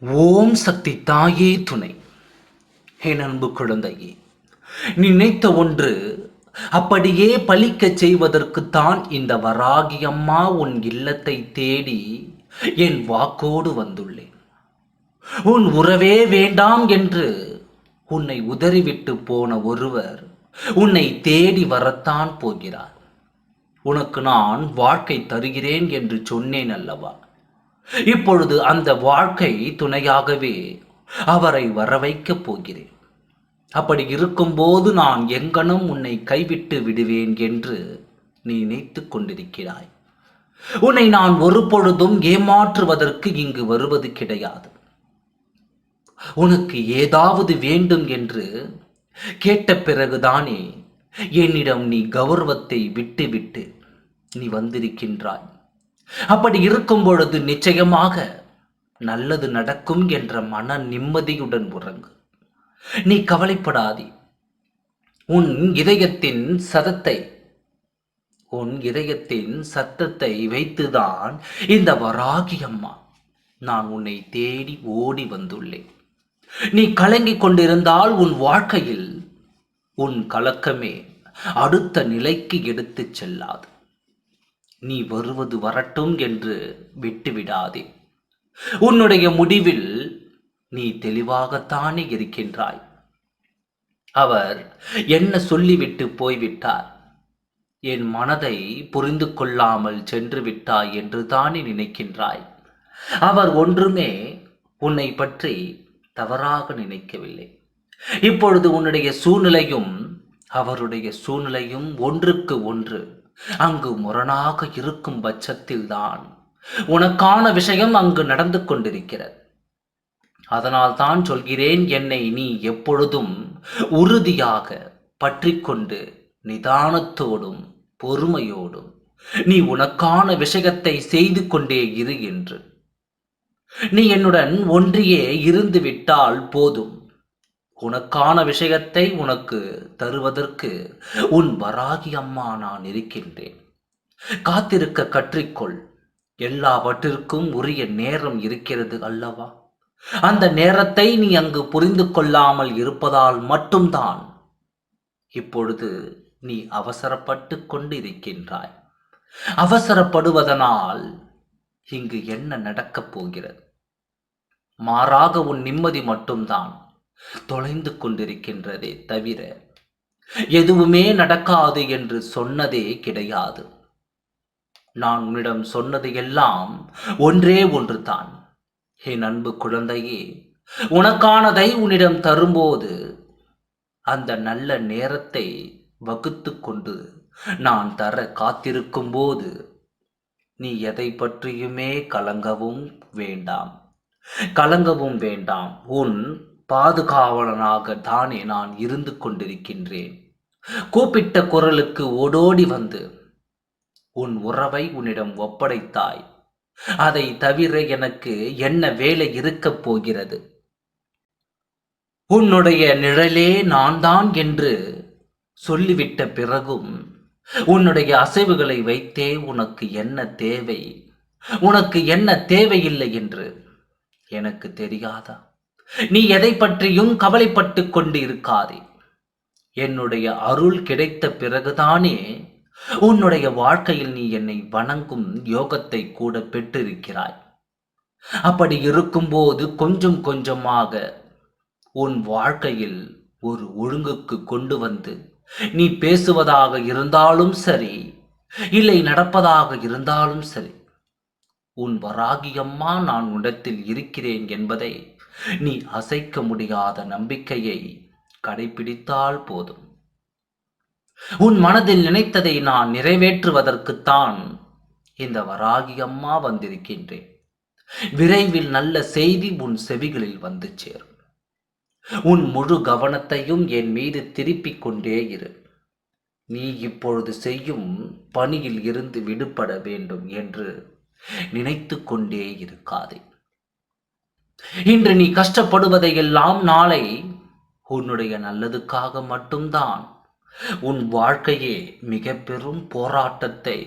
ஓம் சக்தி தாயே துணை. என் அன்பு குழந்தையே நினைத்த ஒன்று அப்படியே பலிக்கச் செய்வதற்குத்தான் இந்த வராகி அம்மா உன் இல்லத்தை தேடி என் வாக்கோடு வந்துள்ளேன். உன் உறவே வேண்டாம் என்று உன்னை உதறிவிட்டு போன ஒருவர் உன்னை தேடி வரத்தான் போகிறார். உனக்கு நான் வாழ்க்கை தருகிறேன் என்று சொன்னேன் அல்லவா? இப்பொழுது அந்த வாழ்க்கை துணையாகவே அவரை வரவைக்கப் போகிறேன். அப்படி இருக்கும்போது நான் எங்கனும் உன்னை கைவிட்டு விடுவேன் என்று நீ நினைத்து கொண்டிருக்கிறாய். உன்னை நான் ஒரு பொழுதும் ஏமாற்றுவதற்கு இங்கு வருவது கிடையாது. உனக்கு ஏதாவது வேண்டும் என்று கேட்ட பிறகுதானே என்னிடம் நீ கௌரவத்தை விட்டுவிட்டு நீ வந்திருக்கின்றாய். அப்படி இருக்கும் பொழுது நிச்சயமாக நல்லது நடக்கும் என்ற மன நிம்மதியுடன் உறங்கு. நீ கவலைப்படாதே. உன் இதயத்தின் சதத்தை உன் இதயத்தின் சத்தத்தை வைத்துதான் இந்த வராகி அம்மா நான் உன்னை தேடி ஓடி வந்துள்ளேன். நீ கலங்கிக் கொண்டிருந்தால் உன் வாழ்க்கையில் உன் கலக்கமே அடுத்த நிலைக்கு எடுத்துச் செல்லாது. நீ வருவது வரட்டும் என்று விட்டுவிடாதே. உன்னுடைய முடிவில் நீ தெளிவாகத்தானே இருக்கின்றாய். அவர் என்ன சொல்லிவிட்டு போய்விட்டார்? என் மனதை புரிந்து கொள்ளாமல் சென்று விட்டாய் என்று தானே நினைக்கின்றாய். அவர் ஒன்றுமே உன்னை பற்றி தவறாக நினைக்கவில்லை. இப்பொழுது உன்னுடைய சூழ்நிலையும் அவருடைய சூழ்நிலையும் ஒன்றுக்கு ஒன்று அங்கு முரணாக இருக்கும் பட்சத்தில்தான் உனக்கான விஷயம் அங்கு நடந்து கொண்டிருக்கிறது. அதனால் தான் சொல்கிறேன் என்னை நீ எப்பொழுதும் உறுதியாக பற்றி கொண்டு நிதானத்தோடும் பொறுமையோடும் நீ உனக்கான விஷயத்தை செய்து கொண்டே இரு என்று. நீ என்னுடன் ஒன்றியே இருந்து விட்டால் போதும். உனக்கான விஷயத்தை உனக்கு தருவதற்கு உன் வராகி அம்மா நான் இருக்கின்றேன். காத்திருக்க கற்றிக்கொள். எல்லாவற்றிற்கும் உரிய நேரம் இருக்கிறது அல்லவா? அந்த நேரத்தை நீ அங்கு புரிந்து கொள்ளாமல் இருப்பதால் மட்டும்தான் இப்பொழுது நீ அவசரப்பட்டு கொண்டு இருக்கின்றாய் அவசரப்படுவதனால் இங்கு என்ன நடக்கப் போகிறது? மாறாக உன் நிம்மதி மட்டும்தான். தொலைந்து கொண்டிருக்கின்றதே தவிர எதுவுமே நடக்காது என்று சொன்னதே கிடையாது. நான் உன்னிடம் சொன்னது எல்லாம் ஒன்றே ஒன்றுதான். என் அன்பு குழந்தையே உனக்கானதை உன்னிடம் தரும்போது அந்த நல்ல நேரத்தை வகுத்து கொண்டு நான் தர காத்திருக்கும் போது நீ எதை பற்றியுமே கலங்கவும் வேண்டாம். கலங்கவும் வேண்டாம். உன் பாதுகாவலனாக தானே நான் இருந்து கொண்டிருக்கின்றேன். கூப்பிட்ட குரலுக்கு ஓடோடி வந்து உன் உறவை உன்னிடம் ஒப்படைத்தாய். அதை தவிர எனக்கு என்ன வேலை இருக்கப் போகிறது? உன்னுடைய நிழலே நான் தான் என்று சொல்லிவிட்ட பிறகும் உன்னுடைய அசைவுகளை வைத்தே உனக்கு என்ன தேவை? உனக்கு என்ன தேவையில்லை என்று எனக்கு தெரியாதா? நீ எதை பற்றியும் கவலைப்பட்டு கொண்டு இருக்காதே என்னுடைய அருள் கிடைத்த பிறகுதானே உன்னுடைய வாழ்க்கையில் நீ என்னை வணங்கும் யோகத்தை கூட பெற்றிருக்கிறாய். அப்படி இருக்கும்போது கொஞ்சம் கொஞ்சமாக உன் வாழ்க்கையில் ஒரு ஒழுங்குக்கு கொண்டு வந்து நீ பேசுவதாக இருந்தாலும் சரி இல்லை நடப்பதாக இருந்தாலும் சரி உன் வராகியம்மா நான் உடத்தில் இருக்கிறேன் என்பதை நீ அசைக்க முடியாத நம்பிக்கையை கடைபிடித்தால் போதும். உன் மனதில் நினைத்ததை நான் நிறைவேற்றுவதற்குத்தான் இந்த வராகி அம்மா வந்திருக்கின்றேன். விரைவில் நல்ல செய்தி உன் செவிகளில் வந்து சேரும். உன் முழு கவனத்தையும் என் மீது திருப்பிக் கொண்டே இரு. நீ இப்பொழுது செய்யும் பணியில் இருந்து விடுபட வேண்டும் என்று நினைத்து கொண்டே இருக்காதே. இன்று நீ கஷ்டப்படுவதை எல்லாம் நாளை உன்னுடைய நல்லதுக்காக மட்டும்தான். உன் வாழ்க்கையே மிக பெரும் போராட்டத்தை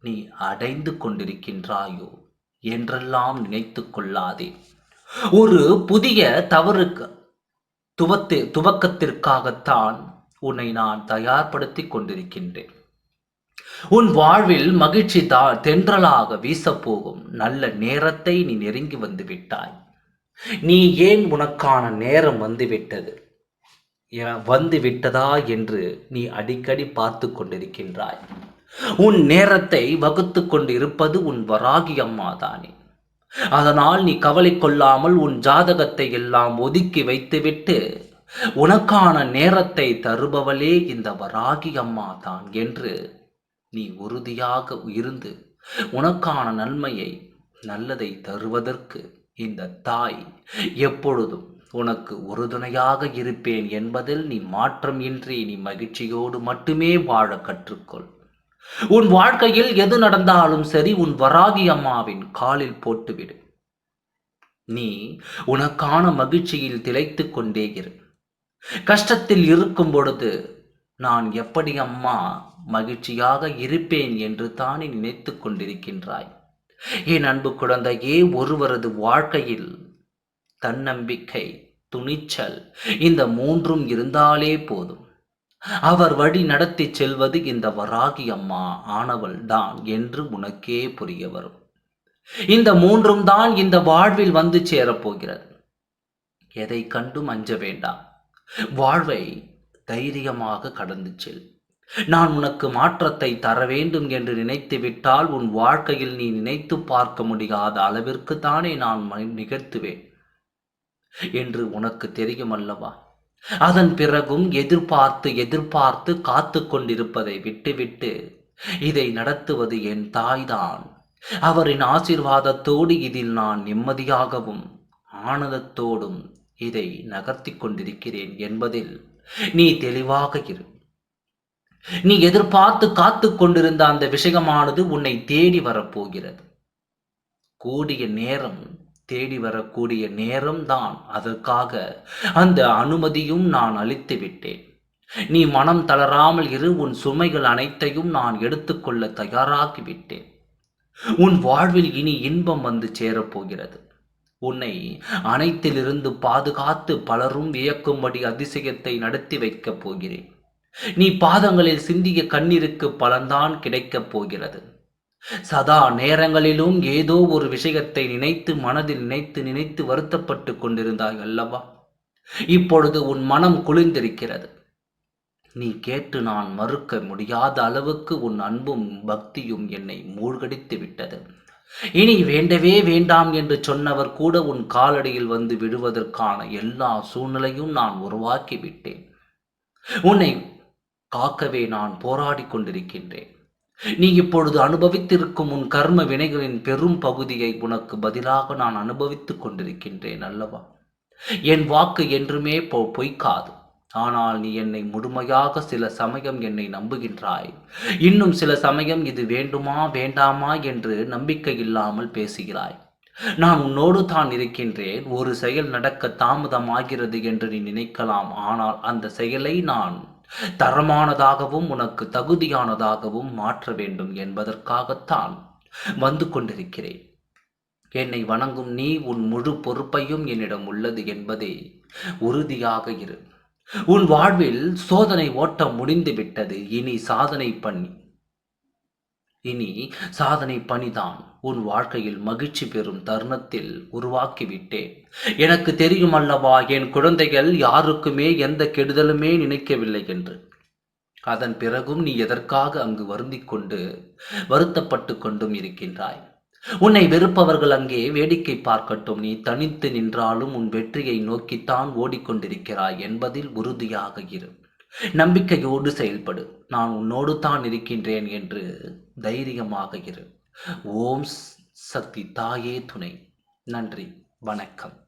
நீ அடைந்து கொண்டிருக்கின்றாயோ என்றெல்லாம் நினைத்து கொள்ளாதே. ஒரு புதிய தவறுக்கு துவத்து துவக்கத்திற்காகத்தான் உன்னை நான் தயார்படுத்திக் கொண்டிருக்கின்றேன். உன் வாழ்வில் மகிழ்ச்சி தா தென்றலாக வீசப்போகும் நல்ல நேரத்தை நீ நெருங்கி வந்து விட்டாய். நீ ஏன் உனக்கான நேரம் வந்துவிட்டது? வந்து விட்டதா என்று நீ அடிக்கடி பார்த்து கொண்டிருக்கின்றாய். உன் நேரத்தை வகுத்து கொண்டு இருப்பது உன் வராகி அம்மா தானே அதனால் நீ கவலை கொள்ளாமல் உன் ஜாதகத்தை எல்லாம் ஒதுக்கி வைத்துவிட்டு உனக்கான நேரத்தை தருபவளே இந்த வராகி அம்மா தான் என்று நீ உறுதியாக இருந்து உனக்கான நன்மையை நல்லதை தருவதற்கு இந்த தாய் எப்பொழுதும் உனக்கு உறுதுணையாக இருப்பேன் என்பதில் நீ மாற்றம் இன்றி நீ மகிழ்ச்சியோடு மட்டுமே வாழ கற்றுக்கொள். உன் வாழ்க்கையில் எது நடந்தாலும் சரி உன் வராகி அம்மாவின் காலில் போட்டுவிடு. நீ உனக்கான மகிழ்ச்சியில் திளைத்துக் கொண்டே இரு. கஷ்டத்தில் இருக்கும் பொழுது நான் எப்படி அம்மா மகிழ்ச்சியாக இருப்பேன் என்று தானே நினைத்து கொண்டிருக்கின்றாய்? என் அன்பு குழந்தையே ஒருவரது வாழ்க்கையில் தன்னம்பிக்கை துணிச்சல் இந்த மூன்றும் இருந்தாலே போதும். அவர் வழி நடத்தி செல்வது இந்த வராகி அம்மா ஆனவள் தான் என்று உனக்கே புரிய வரும். இந்த மூன்றும் தான் இந்த வாழ்வில் வந்து சேரப்போகிறது எதை கண்டும் அஞ்ச வேண்டாம். வாழ்வை தைரியமாக கடந்து செல். நான் உனக்கு மாற்றத்தை தர வேண்டும் என்று நினைத்து விட்டால் உன் வாழ்க்கையில் நீ நினைத்து பார்க்க முடியாத அளவிற்கு தானே நான் நிகழ்த்துவேன். என்று உனக்கு தெரியும் அல்லவா? அதன் பிறகும் எதிர்பார்த்து எதிர்பார்த்து காத்து கொண்டிருப்பதை விட்டுவிட்டு இதை நடத்துவது என் தாய்தான். அவரின் ஆசிர்வாதத்தோடு இதில் நான் நிம்மதியாகவும் ஆனந்தத்தோடும் இதை நகர்த்தி கொண்டிருக்கிறேன் என்பதில் நீ தெளிவாக இரு. நீ எதிர்பார்த்து காத்து கொண்டிருந்த அந்த விஷயமானது உன்னை தேடி வரப்போகிறது. கூடிய நேரம் தேடி வரக்கூடிய நேரம்தான் அதற்காக அந்த அனுமதியும் நான் அளித்து விட்டேன். நீ மனம் தளராமல் இரு உன் சுமைகள் அனைத்தையும் நான் எடுத்துக்கொள்ள தயாராகி விட்டேன். உன் வாழ்வில் இனி இன்பம் வந்து சேரப்போகிறது. உன்னை அனைத்திலிருந்து பாதுகாத்து பலரும் வியக்கும்படி அதிசயத்தை நடத்தி வைக்கப் போகிறேன். நீ பாதங்களில் சிந்திய கண்ணீருக்கு பலன்தான் கிடைக்கப் போகிறது. சதா நேரங்களிலும் ஏதோ ஒரு விஷயத்தை நினைத்து மனதில் நினைத்து நினைத்து வருத்தப்பட்டு கொண்டிருந்தாய் அல்லவா? இப்பொழுது உன் மனம் குளிர்ந்திருக்கிறது. நீ கேட்டு நான் மறுக்க முடியாத அளவுக்கு உன் அன்பும் பக்தியும் என்னை மூழ்கடித்து விட்டது. இனி வேண்டவே வேண்டாம் என்று சொன்னவர் கூட உன் காலடியில் வந்து விடுவதற்கான எல்லா சூழ்நிலையும் நான் உருவாக்கி விட்டேன். உன்னை காக்கவே நான் போராடி கொண்டிருக்கின்றேன். நீ இப்பொழுது அனுபவித்திருக்கும் உன் கர்ம வினைகளின் பெரும் பகுதியை உனக்கு பதிலாக நான் அனுபவித்துக் கொண்டிருக்கின்றேன் அல்லவா? என் வாக்கு என்றுமே பொ பொய்க்காது. ஆனால் நீ என்னை முழுமையாக சில சமயம் என்னை நம்புகின்றாய். இன்னும் சில சமயம் இது வேண்டுமா வேண்டாமா என்று நம்பிக்கை இல்லாமல் பேசுகிறாய். நான் உன்னோடு தான் இருக்கின்றேன். ஒரு செயல் நடக்க தாமதமாகிறது என்று நீ நினைக்கலாம். ஆனால் அந்த செயலை நான் தரமானதாகவும் உனக்கு தகுதியானதாகவும் மாற்ற வேண்டும் என்பதற்காகத்தான் வந்து கொண்டிருக்கிறேன். என்னை வணங்கும் நீ உன் முழு பொறுப்பையும் என்னிடம் உள்ளது என்பதே உறுதியாக இரு. உன் வாழ்வில் சோதனை ஓட்டம் முடிந்து விட்டது இனி சாதனை பண்ணி. இனி சாதனை பணிதான் உன் வாழ்க்கையில் மகிழ்ச்சி பெறும் தருணத்தில் உருவாக்கிவிட்டேன். எனக்கு தெரியும் அல்லவா என் குழந்தைகள் யாருக்குமே எந்த கெடுதலுமே நினைக்கவில்லை என்று. அதன் பிறகும் நீ எதற்காக அங்கு வருந்திக் கொண்டு வருத்தப்பட்டு கொண்டும் இருக்கின்றாய்? உன்னை வெறுப்பவர்கள் அங்கே வேடிக்கை பார்க்கட்டும். நீ தனித்து நின்றாலும் உன் வெற்றியை நோக்கித்தான் ஓடிக்கொண்டிருக்கிறாய் என்பதில் உறுதியாக இரு. நம்பிக்கையோடு செயல்படு. நான் உன்னோடு தான் இருக்கின்றேன் என்று தைரியமாக இரு. ஓம் சக்தி தாயே துணை. நன்றி. வணக்கம்.